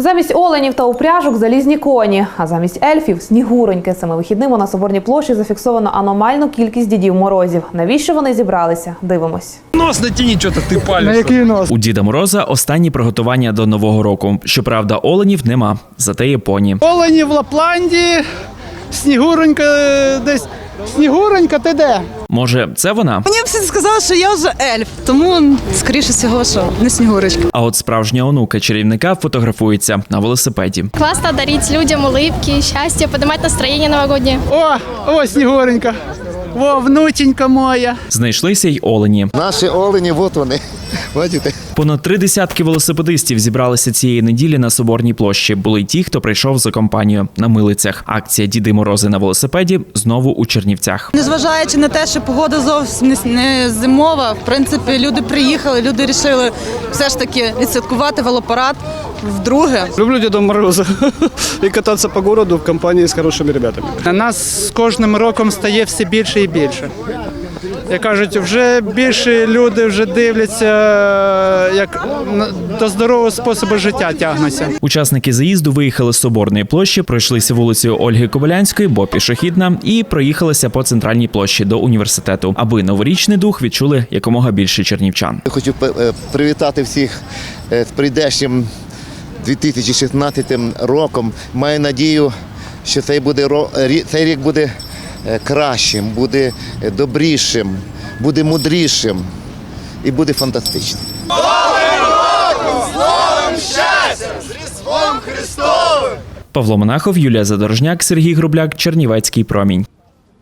Замість оленів та упряжок залізні коні, а замість ельфів снігуроньки. Цими вихідними на соборній площі зафіксовано аномальну кількість дідів морозів. Навіщо вони зібралися? Дивимось. Нос натяни, что-то ты На палишь. який нос? У Діда Мороза останні приготування до нового року. Щоправда, оленів нема, зате є поні. Олені в Лапландії, Снігуронька десь. Снігуронька, ти де? Може, це вона? Мені всі сказали, що я вже ельф, тому скоріше всього, що не снігурочка. А от справжня онука чарівника фотографується на велосипеді. Класно даріть людям улыбки, щастя, поднимать настроєння новогоднее. О, о, Снігуренька. О, внученька моя. Знайшлися й олені. Наші олені, от вони. Бачите? Понад три десятки велосипедистів зібралися цієї неділі на соборній площі. Були й ті, хто прийшов за компанію на милицях. Акція Діди Морози на велосипеді знову у Чернівцях. Незважаючи на те, що погода зовсім не зимова, в принципі, люди приїхали, люди вирішили все ж таки відсвяткувати велопарад вдруге. Люблю Деда Мороза и кататься по городу в компании с хорошими ребятами. На нас з кожним роком стає все більше і більше. Як кажуть, вже більше люди вже дивляться, як до здорового способу життя тягнуться. Учасники заїзду виїхали з соборної площі, пройшлися вулицею Ольги Кобилянської, бо пішохідна, і проїхалися по центральній площі до університету, аби новорічний дух відчули якомога більше чернівчан. Хочу е, привітати всіх е, з прийдешнім 2016 роком. Маю надію, що цей, буде, цей рік буде е, кращим, буде е, добрішим, буде мудрішим і буде фантастичним. Павло Монахов, Юлія Задорожняк, Сергій Грубляк, Чернівецький промінь.